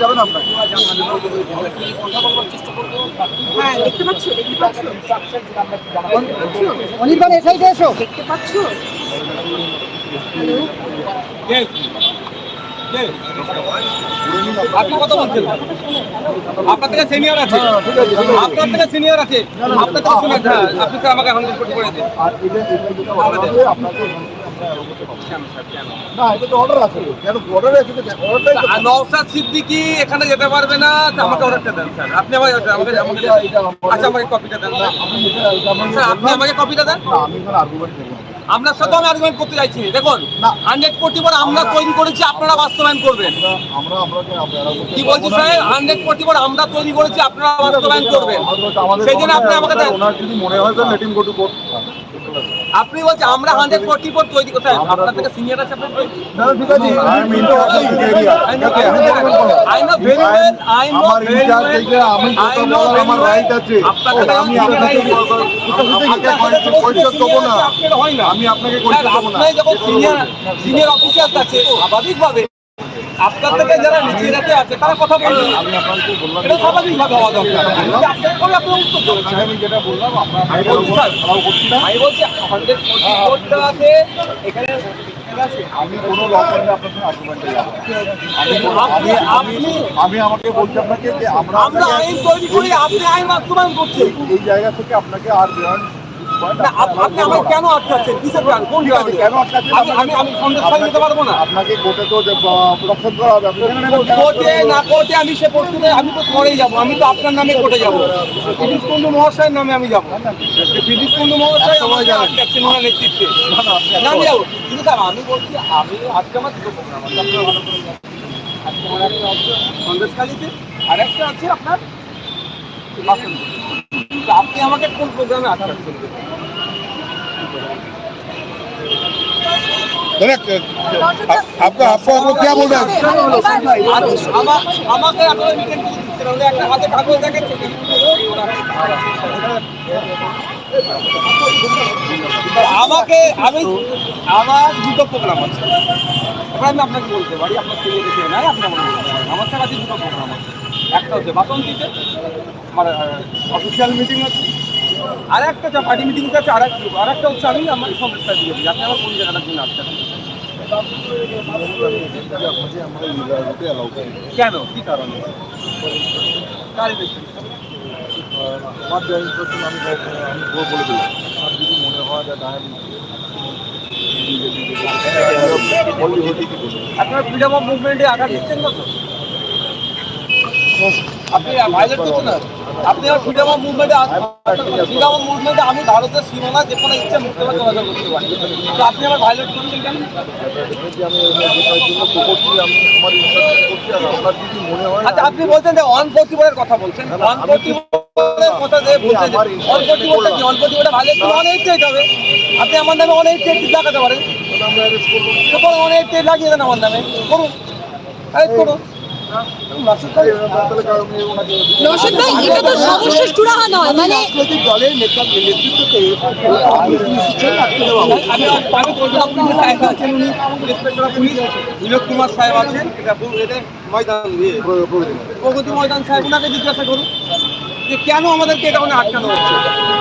যাবেন আপনাকে হ্যাঁ দেখতে পাচ্ছ দেখতে পাচ্ছ। অনির্বাণ এ সাইডে এসো। দেখতে পাচ্ছ? আপনি কথা বলছেন। আপনার থেকে সিনিয়র আছে। হ্যাঁ, আছে। আপনার থেকে সিনিয়র আছে। আপনার থেকে সিনিয়র হ্যাঁ আপনি আমাকে হান্ড্রেড কোটি করে দিন। আর এটা এটা যেটা order আছে, আপনাকে না এটা তো অর্ডার আছে কেন অর্ডার আছে অর্ডারটাই নওশাদ সিদ্দিকি এখানে যেতে পারবে না আমাকে অর্ডারটা দেন স্যার। আপনি আমাকে আচ্ছা আমাকে কপিটা দেন স্যার। আপনি আমাকে কপিটা দেন? না আমি কোনো আর্গুমেন্ট করব আপনার সাথে আমি আর্গুমেন্ট করতে চাইছি। দেখুন হান্ড্রেড কোটি আমরা তৈরি করেছি আপনারা বাস্তবায়ন করবেন। কি বলছি। স্যার? হান্ড্রেড কোটি পর আমরা তৈরি করেছি আপনারা বাস্তবায়ন করবেন। সেই জন্য আপনি আমাকে যদি মনে হয় আপনি বলছেন আমরা হান্ড্রেড কোটি পর তৈরি আপনার থেকে সিনিয়র আছে আপনার না ঠিক আছে আই এম ইন. আমি I কথা বলার আমার well. রাইট আছে আপনার আমি আপনাকে। দেবো না। আমি আপনাকে দেবো না যখন সিনিয়র সিনিয়র অফিসার আছে স্বাভাবিকভাবে আপনার থেকে যারা নিচে রাতে আছে তারা কথা বলবে আমি আপনাকে বললাম এটা স্বাভাবিকভাবে হওয়া দরকার। আপনাকে আপনার উত্তর দেবেন। আমি যেটা বললাম আপনার আমি বলছি আমি হান্ড্রেড কোটি আছে এখানে আমি কোনো লকারে আপনার সঙ্গে আর্গুমেন্টে যাব। আমি আমি আপনি- আমি আমি আমাকে বলছি আপনাকে যে আমরা আমরা আইন তৈরি করি আপনি আইন বাস্তবায়ন করছেন। এই জায়গা থেকে আপনাকে আর বিয়ন্ড আপনি আমাকে কেন আটকাচ্ছেন? কিসের প্ল্যান কোন কেন আটকাচ্ছেন? আমি আমি আমি সন্দেশ খালি নিতে পারব না। আপনাকে কোর্টে তো করা হবে কোর্টে না কোর্টে আমি সে প্রস্তুতে আমি তো যাব আমি তো আপনার নামে কোর্টে যাব। বিদ্যুৎ কুণ্ডু মহাশয়ের নামে আমি যাব। বিদ্যুৎ কুণ্ডু মহাশয় সবাই আটকাচ্ছেন ওনার নেতৃত্বে। না, না, আপনি না আমি যাব। কিন্তু স্যার আমি বলছি আমি আজকে আমার দুটো প্রোগ্রাম আছে। আপনারা ভালো করে আজকে আমার একটা আছে সন্দেশখালিতে আর একটা আছে আপনার আপনি আমাকে কোন প্রোগ্রামে আটকাচ্ছেন? आपका आपको आपको क्या बोल रहे हैं আচ্ছা, আমা- আমাকে আপনারা মিটিং করে দিচ্ছেন ওদের একটা হাতে কাগজ দেখাচ্ছে আমাকে আমি আমার দুটো প্রোগ্রাম আছে এবার আমি আপনাকে বলতে পারি আপনার ছেলে দেখে নাই আপনি আমার বলতে পারেন। আমার স্যার আছে দুটো প্রোগ্রাম আছে একটা হচ্ছে বাসন্তীতে আমার অফিসিয়াল মিটিং আছে আর একটা যা পার্টি মিটিং আছে আর একটা আর একটা হচ্ছে আমি আমার সমস্যা দিয়েছি আপনি আমার কোন জায়গাটার জন্য আসছেন? কেন? কি কারণে? আমি বলে দিলাম আমার যদি মনে হয় যে ড্রাইভিং আপনার ফ্রিডম অফ মুভমেন্টে আঘাত দিচ্ছেন না তো আপনি ভায়োলেট করছেন না আপনি আর ফ্রিডম অফ মুভমেন্টে ফ্রিডম অফ মুভমেন্টে আমি ভারতের সীমানা যে কোনো ইচ্ছে মুক্ত চলাচল করতে পারি। তো আপনি আমার ভাইলেট করছেন কেন? আচ্ছা আপনি বলছেন যে অন ফোর্টিফোরের কথা বলছেন। অন ফোর্টিফোরের কথা যে বলছেন অন ফোর্টিফোরটা কি? অন ফোর্টিফোরটা ভাইলেট করে অন এইট হবে। আপনি আমার নামে অন এইট লাগাতে পারেন। আমরা অ্যারেস্ট করব। তো করুন অন এইট লাগিয়ে দেন আমার নামে। করুন। আরে করুন। ভাই নশদ এটা তো সমস্যা নয় মানে দলের নেতা নেতৃত্বকে বিনোদ কুমার সাহেব আছেন এটা ময়দান প্রগতি ময়দান সাহেব ওনাকে জিজ্ঞাসা করুন যে কেন আমাদেরকে এটা ওখানে আটকানো হচ্ছে?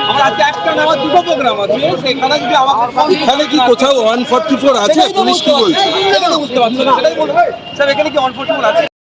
আমার আজকে একটা না আমার দুটো প্রোগ্রাম আছে সেখানে যদি এখানে কি কোথাও ওয়ান ফর্টি ফোর আছে? সেটাই তো পুলিশ কি বুঝতে বলছে? পারছি। না, সেটাই তো বুঝতে পারছি। না, সেটাই বলব স্যার এখানে কি আছে?